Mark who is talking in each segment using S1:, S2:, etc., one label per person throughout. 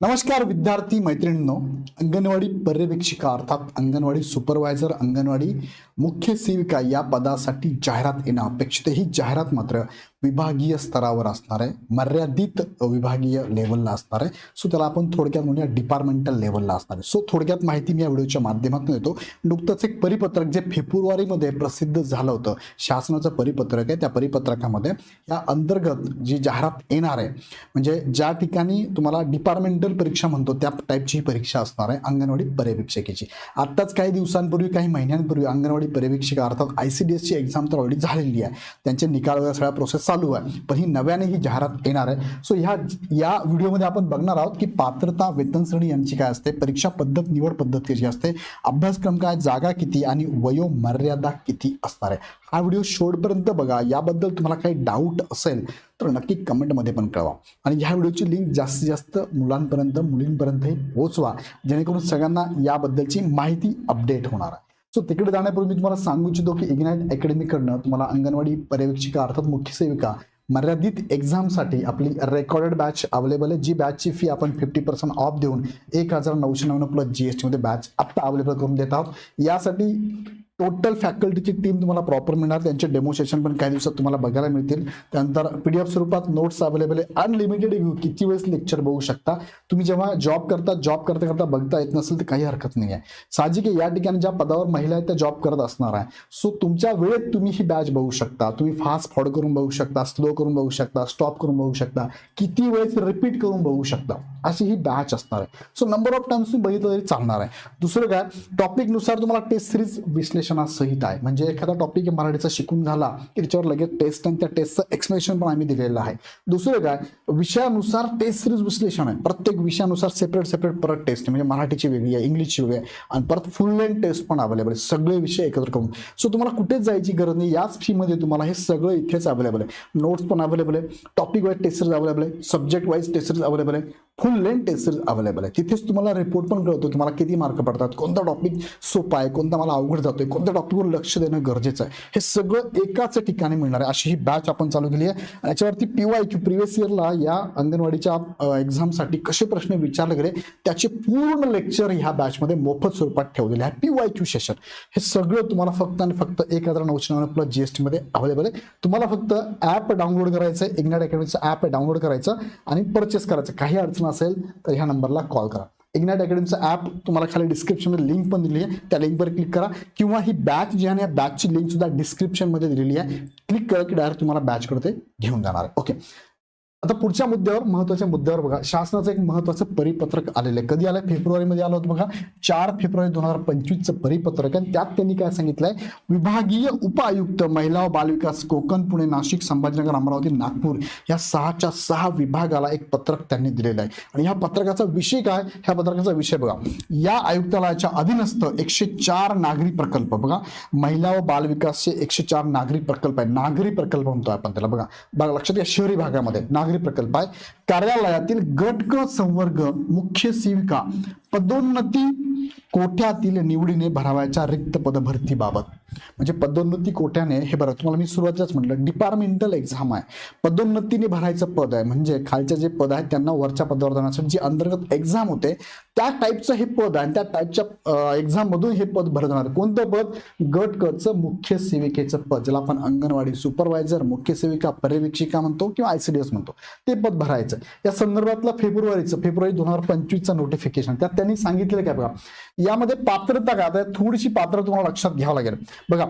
S1: नमस्कार विद्यार्थी मैत्रिणींनो अंगणवाडी पर्यवेक्षिका अर्थात अंगणवाडी सुपरवायझर अंगणवाडी मुख्य सेविका या पदासाठी जाहिरात येणं अपेक्षित ही जाहिरात मात्र विभागीय स्तरावर असणार आहे. मर्यादित विभागीय लेवलला असणार आहे. सो त्याला आपण थोडक्यात म्हणूया डिपार्टमेंटल लेवलला असणार आहे. सो थोडक्यात माहिती मी या व्हिडिओच्या माध्यमातून देतो. नुकतंच एक परिपत्रक जे फेब्रुवारीमध्ये प्रसिद्ध झालं होतं शासनाचं परिपत्रक आहे. त्या परिपत्रकामध्ये या अंतर्गत जी जाहिरात येणार आहे म्हणजे ज्या ठिकाणी तुम्हाला डिपार्टमेंटल परीक्षा म्हणतो त्या टाईपची ही परीक्षा असणार आहे अंगणवाडी पर्यवेक्षकेची. आत्ताच काही दिवसांपूर्वी काही महिन्यांपूर्वी अंगणवाडी पर्यवेक्षिका अर्थात आय सी डी एसची एक्झाम तर ऑलरेडी झालेली आहे. त्यांचे निकाल वगैरे सगळ्या प्रोसेस चालू आहे. पण ही नव्याने ही जाहिरात येणार आहे. सो ह्या या व्हिडिओमध्ये आपण बघणार आहोत की पात्रता वेतन श्रेणी यांची काय असते परीक्षा पद्धत निवड पद्धत कशी असते अभ्यासक्रम काय जागा किती आणि वयोमर्यादा किती असणार आहे. हा व्हिडिओ शेवटपर्यंत बघा. याबद्दल तुम्हाला काही डाऊट असेल तर नक्की कमेंटमध्ये पण कळवा. आणि ह्या व्हिडिओची लिंक जास्तीत जास्त मुलांपर्यंत मुलींपर्यंत हे पोहोचवा. जेणेकरून सगळ्यांना याबद्दलची माहिती अपडेट होणार आहे. सो तिकडे जाण्यापूर्वी मी तुम्हाला सांगू इच्छितो की इग्नाईट अकॅडमीकडनं तुम्हाला अंगणवाडी पर्यवेक्षिका अर्थात मुख्य सेविका मर्यादित एक्झामसाठी आपली रेकॉर्डेड बॅच अवेलेबल आहे. जी बॅचची फी आपण फिफ्टी पर्सेंट ऑफ देऊन एक हजार नऊशे नव्याण्णव प्लस जी एस टीमध्ये बॅच आत्ता अवेलेबल करून देत आहोत. यासाठी टोटल फॅकल्टीची टीम तुम्हाला प्रॉपर मिळणार. त्यांचे डेमोस्ट्रेशन पण काही दिवसात तुम्हाला बघायला मिळतील. त्यानंतर पी डी एफ स्वरूपात नोट्स अवेलेबल आहे. अनलिमिटेड व्ह्यू किती वेळेस लेक्चर बघू शकता? तुम्ही जेव्हा जॉब करता जॉब करता करता बघता येत नसेल तर काही हरकत नाही आहे साहजिक आहे या ठिकाणी ज्या पदावर महिला आहेत त्या जॉब करत असणार आहे. सो तुमच्या वेळेत तुम्ही ही बॅच बघू शकता. तुम्ही फास्ट फॉड करून बघू शकता स्लो करून बघू शकता स्टॉप करून बघू शकता. किती वेळेस रिपीट करून बघू शकता. अशी ही बॅच असणार आहे. सो नंबर ऑफ टाइम्स तुम्ही बघितलं तरी चालणार आहे. दुसरं काय? टॉपिकनुसार तुम्हाला टेस्ट सिरीज विश्लेषणासहित आहे. म्हणजे एखादा टॉपिक मराठीचा शिकून झाला की त्याच्यावर लगेच टेस्ट आणि त्या टेस्टचं एक्सप्लेनेशन पण आम्ही दिलेलं आहे. दुसरं काय? विषयानुसार टेस्ट सिरीज विश्लेषण आहे. प्रत्येक विषयानुसार सेपरेट सेपरेट परत टेस्ट म्हणजे मराठीची वेगळी आहे इंग्लिशची वेगळी आहे. आणि परत फुल लेन टेस्ट पण अवेलेबल आहे. सगळे विषय एकत्र करून. सो तुम्हाला कुठेच जायची गरज नाही. याच फीमध्ये तुम्हाला हे सगळं इथेच अवेलेबल आहे. नोट्स पण अवेलेबल आहे. Topic wise test series available आहे. Subject wise test series available आहे फुल लेंथ टेस्ट अवेलेबल आहे. तिथेच तुम्हाला रिपोर्ट पण कळतो तुम्हाला किती मार्क पडतात कोणता टॉपिक सोपा आहे कोणता मला अवघड जातोय कोणत्या टॉपिकवर लक्ष देणं गरजेचं आहे. हे सगळं एकाच ठिकाणी मिळणार आहे. अशी ही बॅच आपण चालू केली आहे. याच्यावरती पी वाय क्यू प्रिव्हियस इयरला या अंगणवाडीच्या एक्झामसाठी कसे प्रश्न विचारले गेले त्याचे पूर्ण लेक्चर ह्या बॅचमध्ये मोफत स्वरूपात ठेवलेले आहे. पी वाय क्यू सेशन हे सगळं तुम्हाला फक्त आणि फक्त एक हजार नऊशे नव्याण्णव प्लस जी एस टीमध्ये अवेलेबल आहे. तुम्हाला फक्त ॲप डाउनलोड करायचं आहे इग्नाट अकॅडमीचं ॲप डाउनलोड करायचं आणि परचेस करायचं. काही अडचण असेल तर ह्या नंबरला कॉल करा. इग्नाइट अकॅडमीचं ॲप तुम्हाला खाली डिस्क्रिप्शनमध्ये लिंक पण दिली आहे. त्या लिंकवर क्लिक करा. किंवा ही बॅच जी आहे या बॅचची लिंक सुद्धा डिस्क्रिप्शनमध्ये दिलेली आहे. क्लिक करा की डायरेक्ट तुम्हाला बॅचकडे ते घेऊन जाणार आहे. ओके आता पुढच्या मुद्द्यावर महत्त्वाच्या मुद्द्यावर बघा. शासनाचं एक महत्वाचं परिपत्रक आलेलं आहे. कधी आलं? फेब्रुवारीमध्ये आलं होतं बघा. चार फेब्रुवारी दोन हजार पंचवीसचं परिपत्रक आहे. आणि त्यात त्यांनी काय सांगितलंय? विभागीय उपायुक्त महिला व बालविकास कोकण पुणे नाशिक संभाजीनगर अमरावती नागपूर या सहाच्या सहा विभागाला एक पत्रक त्यांनी दिलेलं आहे. आणि ह्या पत्रकाचा विषय काय? ह्या पत्रकाचा विषय बघा. या आयुक्तालयाच्या अधीनस्थ एकशे चार नागरी प्रकल्प बघा. महिला व बालविकासचे एकशे चार नागरी प्रकल्प आहे. नागरी प्रकल्प म्हणतो आपण त्याला बघा. बघा लक्षात घ्या. शहरी भागामध्ये नागरी प्रकल्प आहे. कार्यालयातील गट ग संवर्ग मुख्य सेविका पदोन्नती कोठ्यातील निवडीने भरावायच्या रिक्त पद भरतीबाबत म्हणजे पदोन्नती कोट्याने हे बरं तुम्हाला मी सुरुवातीलाच म्हटलं डिपार्टमेंटल एक्झाम आहे. पदोन्नतीने भरायचं पद आहे म्हणजे खालचे जे पद आहेत त्यांना वरच्या पदावर जाण्यासाठी जी अंतर्गत एक्झाम होते त्या टाईपचं हे पद आहे आणि त्या टाईपच्या एक्झाम मधून हे पद भरत जाणार कोणतं पद? गट कचं मुख्य सेविकेचं पद ज्याला आपण अंगणवाडी सुपरवायझर मुख्य सेविका पर्यवेक्षिका म्हणतो किंवा आयसीडीएस म्हणतो ते पद भरायचं या संदर्भातलं फेब्रुवारीचं फेब्रुवारी दोन हजार पंचवीसचं नोटिफिकेशन त्यात त्यांनी सांगितलेलं काय बघा? यामध्ये पात्रता काय? आता थोडीशी पात्रता तुम्हाला लक्षात घ्यावं लागेल. बघा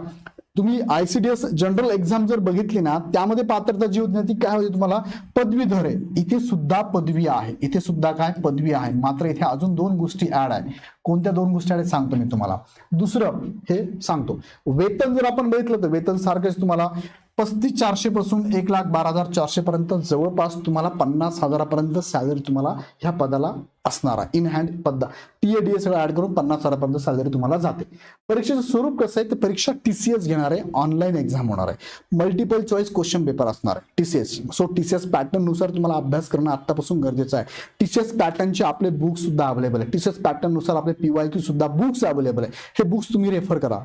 S1: तुम्ही आयसीडीएस जनरल एक्झाम जर बघितली ना त्यामध्ये पात्रता जी होती ना ती काय होती तुम्हाला? पदवीधर आहे. इथे सुद्धा पदवी आहे. इथे सुद्धा काय? पदवी आहे. मात्र इथे अजून दोन गोष्टी ऍड आहे. कोणत्या दोन गोष्टी ऍड सांगतो मी तुम्हाला. दुसरं हे सांगतो. वेतन जर आपण बघितलं तर वेतन सारखंच तुम्हाला पस्तीस चारशेपासून एक लाख बारा हजार चारशेपर्यंत जवळपास तुम्हाला पन्नास हजारापर्यंत सॅलरी तुम्हाला ह्या पदाला असणार आहे. इन हँड पद टी ए डी ए सगळं ऍड करून पन्नास हजारापर्यंत सॅलरी तुम्हाला जाते. परीक्षेचं स्वरूप कसं आहे? तर परीक्षा टीसीएस घेणार आहे. ऑनलाईन एक्झाम होणार आहे. मल्टिपल चॉईस क्वेश्चन पेपर असणार आहे. टीसीएस सो टीसीएस एस पॅटर्ननुसार तुम्हाला अभ्यास करणं आतापासून गरजेचं आहे. टीसीएस पॅटर्नचे आपले बुक्स सुद्धा अवेलेबल आहे. टीसीएस पॅटर्ननुसार आपले पीवाय क्यू सुद्धा बुक्स अवेलेबल आहे. हे बुक्स तुम्ही रेफर करा.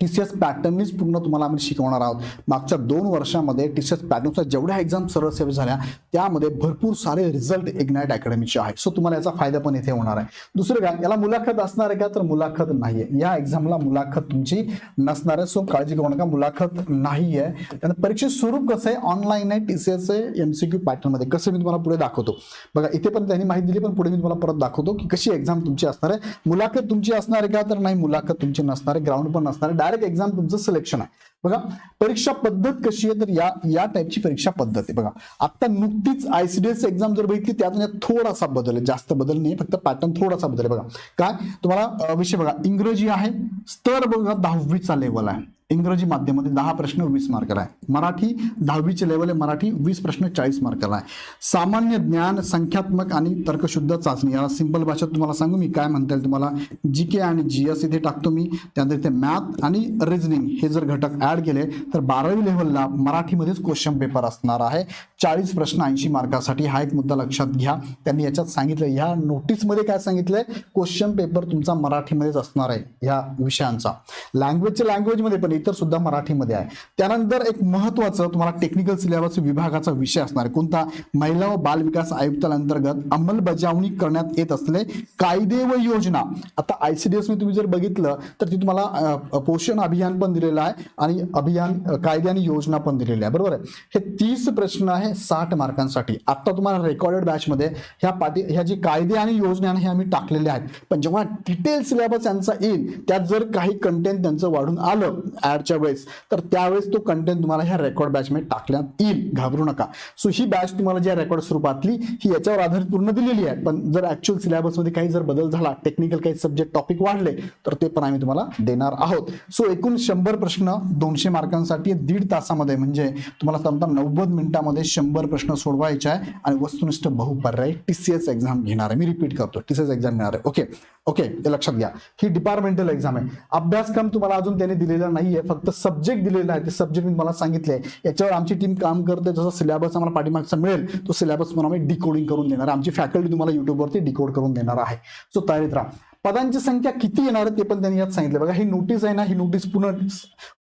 S1: टीसीएस पॅटर्ननीच पूर्ण तुम्हाला आम्ही शिकवणार आहोत. मागच्या दोन वर्षामध्ये टी सी एस पॅटर्नच्या जेवढ्या एक्झाम सरळ सेवा झाल्या त्यामध्ये भरपूर सारे रिझल्ट इग्नाईट अकॅडमीचे आहे सो तुम्हाला याचा फायदा पण इथे होणार आहे. दुसरं काय याला मुलाखत असणार आहे का? तर मुलाखत नाही आहे या एक्झामला मुलाखत तुमची नसणार आहे. सो काळजी करू नका मुलाखत नाही आहे त्यानंतर परीक्षेत स्वरूप कसं आहे? ऑनलाईन आहे टीसीएस आहे एमसीक्यू पॅटर्नमध्ये कसं मी तुम्हाला पुढे दाखवतो? बघा इथे पण त्यांनी माहिती दिली पण पुढे मी तुम्हाला परत दाखवतो की कशी एक्झाम तुमची असणार आहे. मुलाखत तुमची असणार आहे का? तर नाही मुलाखत तुमची नसणार आहे. ग्राउंड पण नसणार आहे. डायरेक्ट एक्झाम तुमचं सिलेक्शन आहे. बघा परीक्षा पद्धत कशी आहे तर या या टाईपची परीक्षा पद्धत आहे. बघा आता नुकतीच आयसीडीएस एक्झाम जर बघितली त्यातून म्हणजे थोडासा बदल आहे. जास्त बदल नाही फक्त पॅटर्न थोडासा बदल आहे. बघा काय? तुम्हाला विषय बघा इंग्रजी आहे स्तर बघा दहावीचा लेवल आहे. इंग्रजी माध्यमामध्ये दहा प्रश्न वीस मार्काला आहे. मराठी दहावीचे लेवल आहे मराठी वीस प्रश्न चाळीस मार्काला आहे. सामान्य ज्ञान संख्यात्मक आणि तर्कशुद्ध चाचणी. याला सिंपल भाषेत तुम्हाला सांगू मी काय म्हणता येईल तुम्हाला. जी के आणि जी एस इथे टाकतो मी. त्यानंतर इथे मॅथ आणि रिजनिंग हे जर घटक ऍड केले तर बारावी लेवलला मराठीमध्येच क्वेश्चन पेपर असणार आहे. चाळीस प्रश्न ऐंशी मार्कासाठी हा एक मुद्दा लक्षात घ्या. त्यांनी याच्यात सांगितलं ह्या नोटीसमध्ये काय सांगितलंय? क्वेश्चन पेपर तुमचा मराठीमध्येच असणार आहे ह्या विषयांचा. लँग्वेजच्या लँग्वेजमध्ये पण इतर सुद्धा मराठीमध्ये आहे. त्यानंतर एक महत्वाचं तुम्हाला टेक्निकल सिलेबस विभागाचा विषय असणार आहे. कोणता? महिला व बाल विकास आयुक्तांतर्गत अंमलबजावणी करण्यात येत असलेले कायदे व योजना. आता आयसीडीएस तुम्ही जर बघितलं तर ती तुम्हाला पोषण अभियान पण दिलेलं आहे आणि अभियान कायदे आणि योजना पण दिलेली आहे बरोबर आहे? हे तीस प्रश्न आहे साठ मार्कांसाठी. आता तुम्हाला रेकॉर्डेड बॅच मध्ये ह्या पाठी ह्या जी कायदे आणि योजना हे आम्ही टाकलेले आहेत. पण जेव्हा डिटेल सिलेबस यांचा येईल त्यात जर काही कंटेंट त्यांचं वाढून आलं ऍडच्या वेळेस. तर त्यावेळेस तो कंटेंट तुम्हाला ह्या रेकॉर्ड बॅचमध्ये टाकण्यात येईल. घाबरू नका. सो ही बॅच तुम्हाला ज्या रेकॉर्ड स्वरूपातली ही याच्यावर आधारित पूर्ण दिलेली आहे. पण जर ऍक्च्युअल सिलेबसमध्ये काही जर बदल झाला टेक्निकल काही सब्जेक्ट टॉपिक वाढले तर ते पण आम्ही तुम्हाला देणार आहोत. सो एकूण शंभर प्रश्न दोनशे मार्कांसाठी दीड तासामध्ये म्हणजे तुम्हाला समजा नव्वद मिनिटामध्ये शंभर प्रश्न सोडवायचे आहे आणि वस्तुनिष्ठ बहुपर्यायी टीसीएस एक्झाम घेणार आहे. मी रिपीट करतो. टीसीएस एक्झाम घेणार आहे. ओके ओके लक्षात घ्या. ही डिपार्टमेंटल एक्झाम आहे. अभ्यासक्रम तुम्हाला अजून त्याने दिलेला नाहीये फक्त सब्जेक्ट दिलेला आहे. ते सब्जेक्ट मी मला सांगितले याच्यावर आमची टीम काम करते. जसा सिलेबस आम्हाला पाठीमागचा मिळेल तो सिलेबस म्हणून आम्ही डिकोडिंग करून देणार. आमची फॅकल्टी तुम्हाला युट्यूबवरती डिकोड करून देणार आहे. सो तयारीत राहा. पदांची संख्या किती येणार आहे ते पण त्यांनी यात सांगितलं. बघा ही नोटीस आहे ना ही नोटीस पूर्ण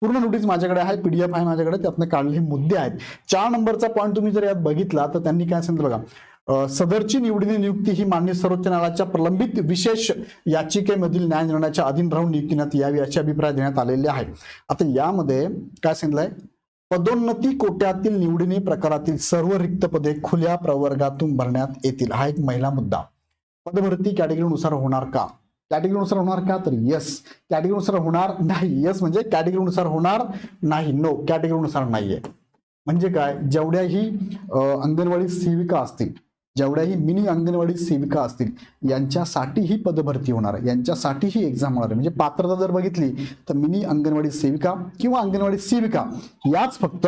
S1: पूर्ण नोटीस माझ्याकडे आहे. पीडीएफ आहे माझ्याकडे. त्यातनं काढलेले मुद्दे आहेत. चार नंबरचा पॉईंट तुम्ही जर यात बघितला तर त्यांनी काय सांगितलं बघा सदरची निवडीने नियुक्ती ही मान्य सर्वोच्च न्यायालयाच्या प्रलंबित विशेष याचिकेमधील न्याय निर्णयाच्या अधीन राहून नियुक्ती देण्यात यावी असे अभिप्राय देण्यात आलेले आहे. आता यामध्ये काय सांगितलंय? पदोन्नती कोट्यातील निवडीने प्रकारातील सर्व रिक्त पदे खुल्या प्रवर्गातून भरण्यात येतील. हा एक महिला मुद्दा. पदभरती कॅटेगरीनुसार होणार का? कॅटेगरीनुसार होणार का? तर येस कॅटेगरीनुसार होणार नाही. येस म्हणजे कॅटेगरीनुसार होणार नाही. नो कॅटेगरीनुसार नाहीये. म्हणजे काय? जेवढ्याही अंगणवाडी सेविका असतील जेवढ्याही मिनी अंगणवाडी सेविका असतील यांच्यासाठी ही पदभरती होणार आहे. यांच्यासाठी ही एक्झाम होणार आहे. म्हणजे पात्रता जर बघितली तर मिनी अंगणवाडी सेविका किंवा अंगणवाडी सेविका याच फक्त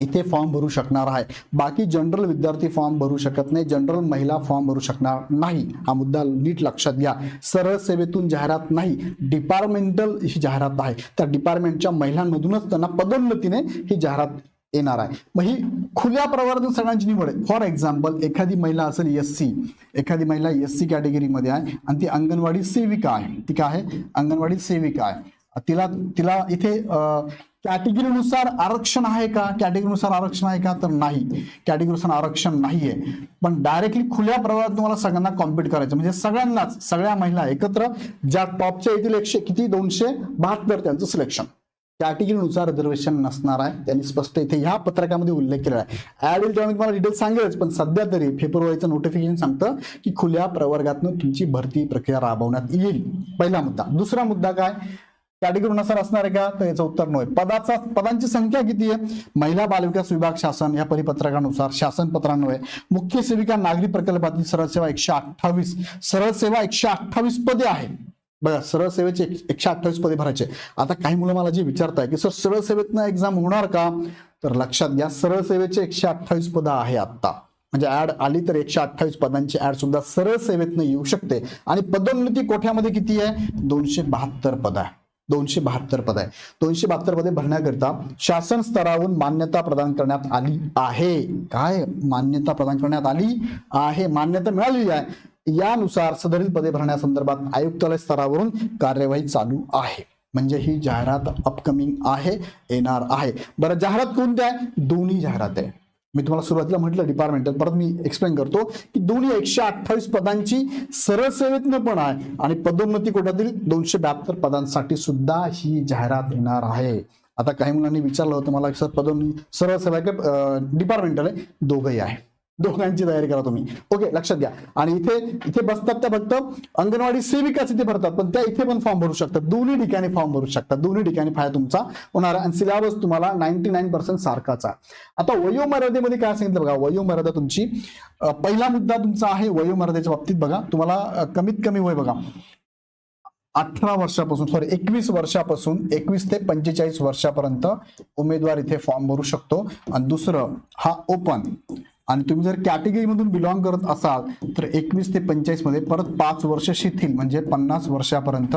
S1: इथे फॉर्म भरू शकणार आहे. बाकी जनरल विद्यार्थी फॉर्म भरू शकत नाही जनरल महिला फॉर्म भरू शकणार नाही. हा मुद्दा नीट लक्षात घ्या. सरळ सेवेतून जाहिरात नाही डिपार्टमेंटल ही जाहिरात आहे. त्या डिपार्टमेंटच्या महिलांमधूनच त्यांना पदोन्नतीने ही जाहिरात येणार आहे. मग ही खुल्या प्रवर्गातून सगळ्यांची निवड आहे फॉर एक्झाम्पल एखादी महिला असेल एस सी एखादी महिला एस सी कॅटेगरीमध्ये आहे आणि ती अंगणवाडी सेविका आहे. ती काय आहे? अंगणवाडी सेविका आहे. तिला तिला इथे कॅटेगरीनुसार आरक्षण आहे का? कॅटेगरीनुसार आरक्षण आहे का? तर नाही. कॅटेगरीनुसार आरक्षण नाहीये. पण डायरेक्टली खुल्या प्रवाहात तुम्हाला सगळ्यांना कॉम्पिट करायचं. म्हणजे सगळ्यांनाच सगळ्या महिला एकत्र ज्या टॉपच्या येथील एकशे किती? दोनशे बहात्तर त्यांचं सिलेक्शन कॅटेगरीनुसार रिझर्वेशन नसणार आहे. त्यांनी स्पष्ट इथे ह्या पत्रकामध्ये उल्लेख केलेला आहे. ऍड येईल तेव्हा मी तुम्हाला डिटेल्स सांगेलच पण सध्या तरी फेब्रुवारीचं नोटिफिकेशन सांगतं की खुल्या प्रवर्गातून तुमची भरती प्रक्रिया राबवण्यात येईल. पहिला मुद्दा. दुसरा मुद्दा काय? कॅटेगरीनुसार असणार आहे का? तर याचं उत्तर नव्हे पदाचा पदांची संख्या किती आहे? महिला बालविकास विभाग शासन या परिपत्रकानुसार शासन पत्रान्वये मुख्य सेविका नागरी प्रकल्पातील सरळ सेवा एकशे अठ्ठावीस. सरळ सेवा एकशे अठ्ठावीस पदे आहेत. बघा सरळ सेवेचे एक- एकशे अठ्ठावीस पदे भरायचे. आता काही मुलं मला जे विचारताय की सर सरळ सेवेतनं एक्झाम होणार का? तर लक्षात घ्या सरळ सेवेचे एकशे अठ्ठावीस पदं आहे आता म्हणजे ऍड आली तर एकशे अठ्ठावीस पदांची ऍड सुद्धा सरळ सेवेतनं येऊ शकते. आणि पदोन्नती कोठ्यामध्ये किती आहे? दोनशे बहात्तर पद आहे. दोनशे बहात्तर पद आहे. दोनशे बहात्तर पदे भरण्याकरिता शासन स्तरावरून मान्यता प्रदान करण्यात आली आहे. काय मान्यता प्रदान करण्यात आली आहे? मान्यता मिळालेली आहे. यानुसार सदरील पदे भरण्यासंदर्भात आयुक्तालय स्तरावरून कार्यवाही चालू आहे. म्हणजे ही जाहिरात अपकमिंग आहे येणार आहे. बरं जाहिरात कोणत्या आहे? दोन्ही जाहिरात आहे. मी तुम्हाला सुरुवातीला म्हटलं डिपार्टमेंटल परत मी एक्सप्लेन करतो की दोन्ही एकशे अठ्ठावीस पदांची सरळ सेवेतनं पण आहे आणि पदोन्नती कोट्यातील दोनशे बहात्तर पदांसाठी सुद्धा ही जाहिरात येणार आहे. आता काही मुलांनी विचारलं होतं मला सर पदोन्नती सरळ सेवा डिपार्टमेंटल आहे दोघंही आहे. दोघांची तयारी करा तुम्ही. ओके लक्षात घ्या. आणि इथे इथे बसतात त्या फक्त? अंगणवाडी सेविकाच इथे भरतात पण त्या इथे पण फॉर्म भरू शकतात. दोन्ही ठिकाणी फॉर्म भरू शकतात. दोन्ही ठिकाणी फायदा तुमचा होणार आहे आणि सिलेबस तुम्हाला नाईन्टी नाईन पर्सेंट सारखाच. आहे आता वयोमर्यादेमध्ये काय सांगितलं बघा? वयोमर्यादा तुमची पहिला मुद्दा तुमचा आहे वयोमर्यादेच्या बाबतीत बघा. तुम्हाला कमीत कमी वय बघा. अठरा वर्षापासून सॉरी एकवीस वर्षापासून एकवीस ते पंचेचाळीस वर्षापर्यंत उमेदवार इथे फॉर्म भरू शकतो. आणि दुसरं हा ओपन आणि तुम्ही जर कॅटेगरी मधून बिलॉंग करत असाल तर एकवीस ते पंचेचाळीसमध्ये परत पाच वर्ष शिथिल म्हणजे पन्नास वर्षापर्यंत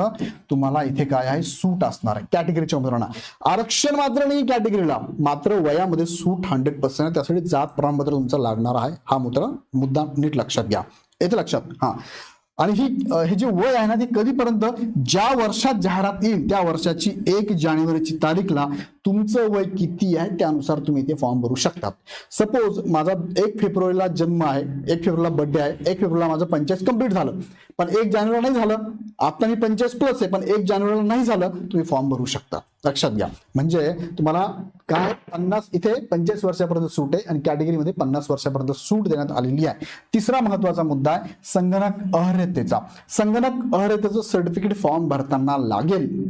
S1: तुम्हाला इथे काय आहे? सूट असणार आहे. कॅटेगरीच्या उमेदवारांना आरक्षण मात्र नाही कॅटेगरीला. मात्र वयामध्ये सूट हंड्रेड पर्सेंट आहे. त्यासाठी जात प्रमाणपत्र तुमचं लागणार आहे. हा मुद्दा मुद्दा नीट लक्षात घ्या. येते लक्षात. हा. आणि ही हे जे वय आहे ना ते कधीपर्यंत ज्या वर्षात जाहिरात येईल त्या वर्षाची एक जानेवारीची तारीखला तुमचं वय किती आहे त्यानुसार तुम्ही ते फॉर्म भरू शकता सपोज माझा एक फेब्रुवारीला जन्म आहे एक फेब्रुवारीला बर्थडे आहे एक फेब्रुवारीला माझं पंचायत कंप्लीट झालं. पण एक जानेवारीला नाही झालं आता मी पंचायत प्लस आहे पण एक जानेवारीला नाही झालं तुम्ही फॉर्म भरू शकता. लक्षात घ्या. म्हणजे तुम्हाला काय पन्नास इथे पंचेचाळीस वर्षापर्यंत सूट आहे आणि कॅटेगरीमध्ये पन्नास वर्षापर्यंत सूट देण्यात आलेली आहे. तिसरा महत्त्वाचा मुद्दा आहे संगणक अहर्यतेचा. संगणक अहर्यतेचं सर्टिफिकेट फॉर्म भरताना लागेल.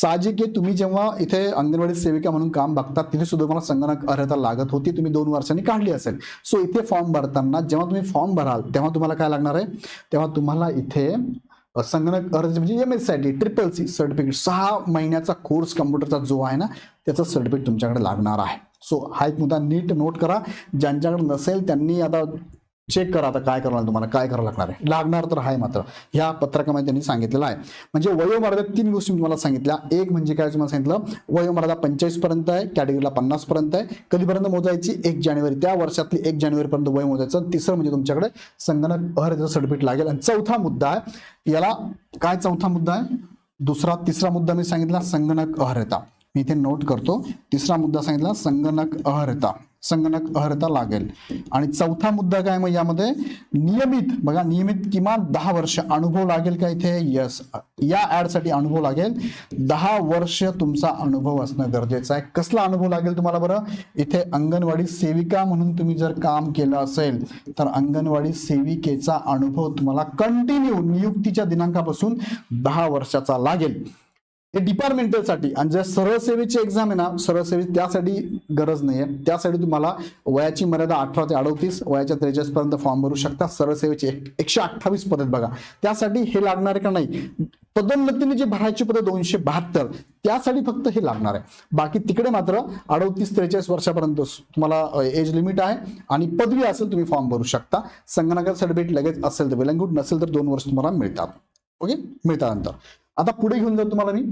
S1: साहजिक आहे तुम्ही जेव्हा इथे अंगणवाडी सेविका म्हणून काम बघतात तिथे सुद्धा मला संगणक अर्हता लागत होती तुम्ही दोन वर्षांनी काढली असेल. सो इथे फॉर्म भरताना जेव्हा तुम्ही फॉर्म भराल तेव्हा तुम्हाला काय लागणार आहे? तेव्हा तुम्हाला इथे संगणक अर्ज म्हणजे M S I T triple C certificate सहा महिन्याचा कोर्स कम्प्युटरचा जो आहे ना त्याचा सर्टिफिकेट तुमच्याकडे लागणार आहे. सो हा एक मुद्दा नीट नोट करा. ज्यांच्याकडे नसेल त्यांनी आता चेक करा आता काय करावं तुम्हाला काय करावं लागणार आहे. लागणार तर आहे मात्र. ह्या पत्रकामध्ये त्यांनी सांगितलेलं आहे. म्हणजे वयोमर्यादा तीन गोष्टी तुम्हाला सांगितल्या. एक म्हणजे काय तुम्हाला सांगितलं? वयोमर्यादा पंचेचाळीस पर्यंत आहे कॅटेगरीला पन्नास पर्यंत आहे. कधीपर्यंत मोजायची? एक जानेवारी. त्या वर्षातली एक जानेवारी पर्यंत वय मोजायचं. तिसरं म्हणजे तुमच्याकडे संगणक अहर्याचं सर्टिफिकेट लागेल. आणि चौथा मुद्दा आहे याला काय चौथा मुद्दा आहे? दुसरा तिसरा मुद्दा मी सांगितला संगणक अहर्यता मी इथे नोट करतो. तिसरा मुद्दा सांगितला संगणक अहर्यता संगणक अर्हता लागेल. आणि चौथा मुद्दा काय मग यामध्ये? नियमित बघा नियमित किमान दहा वर्ष अनुभव लागेल का इथे? यस या ॲडसाठी अनुभव लागेल. दहा वर्ष तुमचा अनुभव असणं गरजेचं आहे. कसला अनुभव लागेल तुम्हाला बरं? इथे अंगणवाडी सेविका म्हणून तुम्ही जर काम केलं असेल तर अंगणवाडी सेविकेचा अनुभव तुम्हाला कंटिन्यू नियुक्तीच्या दिनांकापासून दहा वर्षाचा लागेल. हे डिपार्टमेंटलसाठी आणि जर सरळ सेवेची एक्झाम आहे ना सरळ सेवे त्यासाठी गरज नाहीये. त्यासाठी तुम्हाला वयाची मर्यादा अठरा ते अडतीस वयाच्या त्रेचाळीस पर्यंत फॉर्म भरू शकता. सरळ सेवेची एकशे अठ्ठावीस पद बघा. त्यासाठी हे लागणार आहे का नाही? पदोन्नतीने जी भरायची पद दोनशे बहात्तर त्यासाठी फक्त हे लागणार आहे. बाकी तिकडे मात्र अडतीस त्रेचाळीस वर्षापर्यंत तुम्हाला एज लिमिट आहे. आणि पदवी असेल तुम्ही फॉर्म भरू शकता. संगणकाचं सर्टिफिकेट लगेच असेल तर वेल गुड नसेल तर दोन वर्ष तुम्हाला मिळतात. ओके मिळतात नंतर आता पुढे घेऊन जाऊ तुम्हाला मी.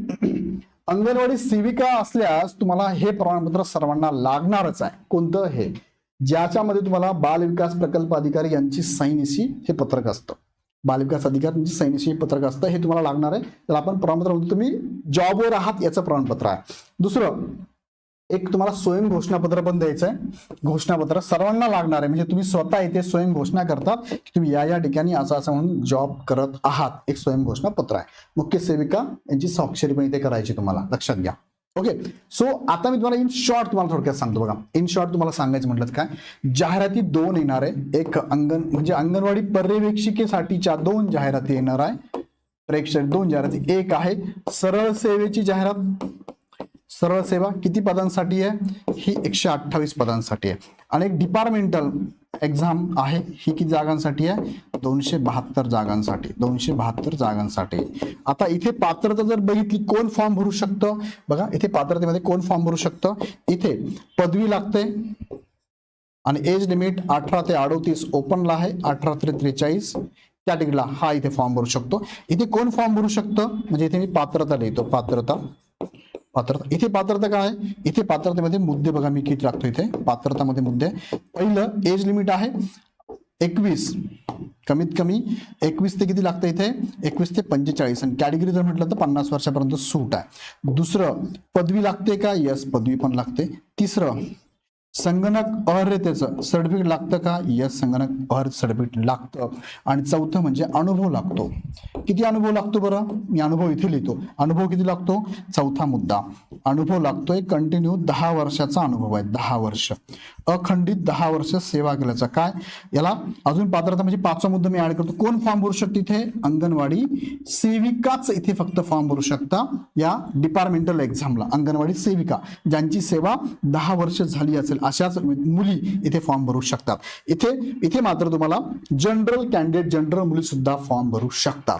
S1: अंगणवाडी सेविका असल्यास तुम्हाला हे प्रमाणपत्र सर्वांना लागणारच आहे. कोणतं? हे. ज्याच्यामध्ये तुम्हाला बाल विकास प्रकल्प अधिकारी यांची सैनिशी हे पत्रक असतं. बालविकास अधिकारी यांची सैनिशी हे पत्रक असतं हे तुम्हाला लागणार आहे. तर आपण प्रमाणपत्र म्हणतो तुम्ही जॉबवर आहात याचं प्रमाणपत्र आहे. दुसरं एक तुम्हाला स्वयं घोषणापत्र पण द्यायचं आहे घोषणापत्र सर्वांना लागणार आहे. म्हणजे तुम्ही स्वतः इथे स्वयं घोषणा करतात की तुम्ही या या ठिकाणी असं असं म्हणून जॉब करत आहात. एक स्वयं घोषणापत्र आहे. मुख्य सेविका यांची स्वाक्षरी पण इथे करायची तुम्हाला. लक्षात घ्या. ओके सो आता मी तुम्हाला इन शॉर्ट तुम्हाला थोडक्यात सांगतो बघा. इन शॉर्ट तुम्हाला सांगायचं म्हटलं काय? जाहिराती दोन येणार आहे. एक अंगण म्हणजे अंगणवाडी पर्यवेक्षिकेसाठीच्या दोन जाहिराती येणार आहे. प्रेक्षक दोन जाहिराती. एक आहे सरळ सेवेची जाहिरात. सरळ सेवा किती पदांसाठी आहे? ही एकशे अठ्ठावीस पदांसाठी आहे. आणि एक डिपार्टमेंटल एक्झाम आहे ही किती जागांसाठी आहे? दोनशे बहात्तर जागांसाठी दोनशे बहात्तर जागांसाठी. आता इथे पात्रता जर बघितली कोण फॉर्म भरू शकतं? बघा इथे पात्रतेमध्ये कोण फॉर्म भरू शकतं? इथे पदवी लागते आणि एज लिमिट अठरा ते अडोतीस ओपनला आहे अठरा ते त्रेचाळीस कॅटेगरीला हा इथे फॉर्म भरू शकतो. इथे कोण फॉर्म भरू शकतं? म्हणजे इथे मी पात्रता लिहितो पात्रता. पात्रता. इथे पात्रता काय आहे? इथे पात्रतेमध्ये मुद्दे बघा मी किती लागतो इथे. पात्रतामध्ये मुद्दे. पहिलं एज लिमिट आहे. एकवीस. कमीत कमी एकवीस ते किती लागतं इथे? एकवीस ते पंचेचाळीस. आणि कॅटेगरी जर म्हटलं तर पन्नास वर्षापर्यंत सूट आहे. दुसरं पदवी लागते का? यस पदवी पण लागते. तिसरं संगणक अर्हतेचं सर्टिफिकेट लागतं का? यस संगणक अर्ह सर्टिफिकेट लागतं. आणि चौथं म्हणजे अनुभव लागतो. किती अनुभव लागतो बरं? मी अनुभव इथे लिहितो. अनुभव किती लागतो? चौथा मुद्दा. अनुभव लागतोय कंटिन्यू दहा वर्षाचा अनुभव आहे. दहा वर्ष. अखंडित दहा वर्ष सेवा केल्याचा. काय? याला अजून पात्रता म्हणजे पाचवा मुद्दा मी ऍड करतो. कोण फॉर्म भरू शकते इथे? अंगणवाडी सेविकाच इथे फक्त फॉर्म भरू शकता. या डिपार्टमेंटल एक्झामला अंगणवाडी सेविका. ज्यांची सेवा दहा वर्ष झाली असेल. अशाच मुली इथे फॉर्म भरू शकतात. इथे इथे मात्र तुम्हाला जनरल कॅन्डिडेट जनरल मुली सुद्धा फॉर्म भरू शकतात.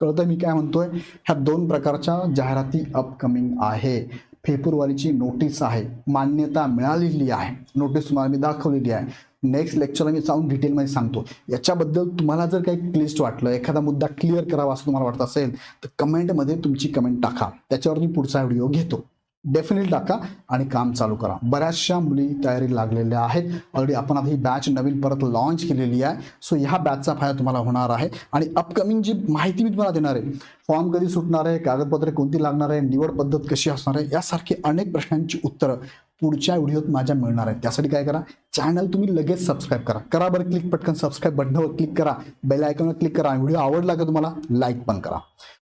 S1: कळतं मी काय म्हणतोय? ह्या दोन प्रकारच्या जाहिराती अपकमिंग आहे. फेब्रुवारीची नोटीस आहे. मान्यता मिळालेली आहे. नोटीस तुम्हाला मी दाखवलेली आहे. नेक्स्ट लेक्चरला मी जाऊन डिटेलमध्ये सांगतो. याच्याबद्दल तुम्हाला जर काही क्लिस्ट वाटलं एखादा मुद्दा क्लिअर करावा असं तुम्हाला वाटत असेल तर कमेंटमध्ये तुमची कमेंट टाका. त्याच्यावर मी पुढचा व्हिडिओ घेतो. डेफिनेटली टाका आणि काम चालू करा. बऱ्याचशा मुली तयारी लागलेल्या आहेत. ऑलरेडी आपण आता ही बॅच नवीन परत लॉन्च केलेली आहे. सो ह्या बॅचचा फायदा तुम्हाला होणार आहे. आणि अपकमिंग जी माहिती मी तुम्हाला देणार आहे फॉर्म कधी सुटणार आहे कागदपत्रे कोणती लागणार आहे निवड पद्धत कशी असणार आहे यासारखी अनेक प्रश्नांची उत्तरं पुढच्या व्हिडिओत माझ्या मिळणार आहेत. त्यासाठी काय करा चॅनल तुम्ही लगेच सबस्क्राईब करा. करा बरं क्लिक पटकन सबस्क्राईब बटनावर क्लिक करा. बेल आयकॉनवर क्लिक करा. व्हिडिओ आवडला का तुम्हाला लाईक पण करा.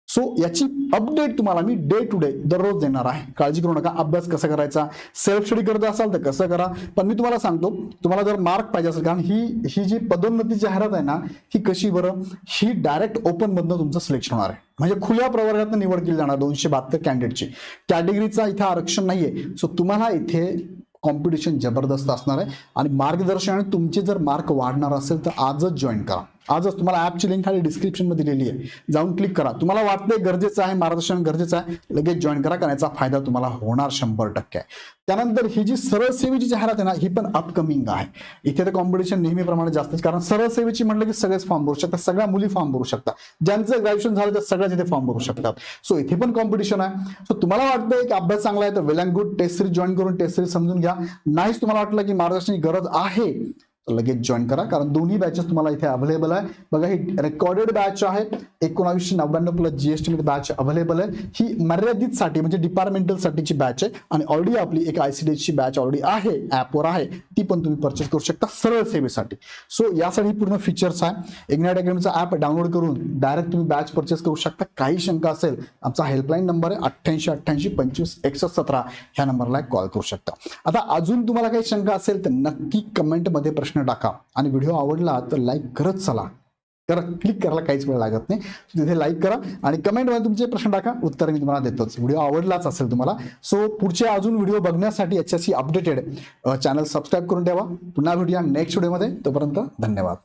S1: सो याची अपडेट तुम्हाला मी डे टू डे दररोज देणार आहे. काळजी करू नका अभ्यास कसा करायचा सेल्फ स्टडी करत असाल तर कसं करा. पण मी तुम्हाला सांगतो तुम्हाला जर मार्क पाहिजे असेल कारण ही ही जी पदोन्नती जाहिरात आहे ना ही कशी बरं ही डायरेक्ट ओपन मधनं तुमचं सिलेक्शन होणार आहे. म्हणजे खुल्या प्रवर्गात निवड केली जाणार दोनशे बहात्तर कॅन्डिडेटची कॅटेगरीचा इथे आरक्षण नाहीये. सो तुम्हाला इथे कॉम्पिटिशन जबरदस्त असणार आहे. आणि मार्गदर्शन आणि तुमचे जर मार्क वाढणार असेल तर आजच जॉईन करा. आजच तुम्हाला ॲपची लिंक खाली डिस्क्रिप्शनमध्ये दिलेली आहे जाऊन क्लिक करा. तुम्हाला वाटतंय गरजेचं आहे मार्गदर्शन गरजेचं आहे लगेच जॉईन करा कारण याचा फायदा तुम्हाला होणार शंभर टक्के. आहे त्यानंतर ही जी सरळ सेवेची जाहिरात आहे ना ही पण अपकमिंग आहे. इथे तर कॉम्पिटिशन नेहमीप्रमाणे जास्त कारण सरळ सेवेची म्हटलं की सगळेच फॉर्म भरू शकतात सगळ्या मुली फॉर्म भरू शकतात. ज्यांचं ग्रॅज्युएशन झालं त्या सगळ्याच इथे फॉर्म भरू शकतात. सो इथे पण कॉम्पिटिशन आहे. सो तुम्हाला वाटतंय की अभ्यास चांगला आहे तर well and good test series join करून टेस्ट सिरीज समजून घ्या. नाहीच तुम्हाला वाटलं की मार्गदर्शनची गरज आहे तर लगेच जॉईन करा. कारण दोन्ही बॅचेस तुम्हाला इथे अवेलेबल आहे. बघा ही रेकॉर्डेड बॅच आहे. एकोणावीसशे नव्याण्णव प्लस जीएसटी बॅच अवेलेबल आहे. ही मर्यादित साठी म्हणजे डिपार्टमेंटल साठीची बॅच आहे. आणि ऑलरेडी आपली एक आयसीडीची बॅच ऑलरेडी आहे. ऍपवर आहे. ती पण तुम्ही परचेस करू शकता सरळ सेवेसाठी. सो यासाठी पूर्ण फीचर्स आहे. इग्नाइट अकॅडमीचा ऍप डाउनलोड करून डायरेक्ट तुम्ही बॅच परचेस करू शकता. काही शंका असेल आमचा हेल्पलाईन नंबर आहे अठ्ठ्याऐंशी अठ्ठ्याऐंशी पंचवीस एकसष्ट सतरा. ह्या नंबरला कॉल करू शकता. आता अजून तुम्हाला काही शंका असेल तर नक्की कमेंटमध्ये प्रश्न टाका. आणि व्हिडिओ आवडला तर लाईक करत चला. तर क्लिक करायला काहीच वेळ लागत नाही. तिथे लाईक करा आणि कमेंटमध्ये तुमचे प्रश्न टाका. उत्तर मी तुम्हाला देतोच. व्हिडिओ आवडलाच असेल तुम्हाला. सो पुढचे अजून व्हिडिओ बघण्यासाठी याच्याशी अपडेटेड चॅनल सबस्क्राईब करून ठेवा. पुन्हा भेटूया नेक्स्ट व्हिडिओमध्ये तोपर्यंत धन्यवाद.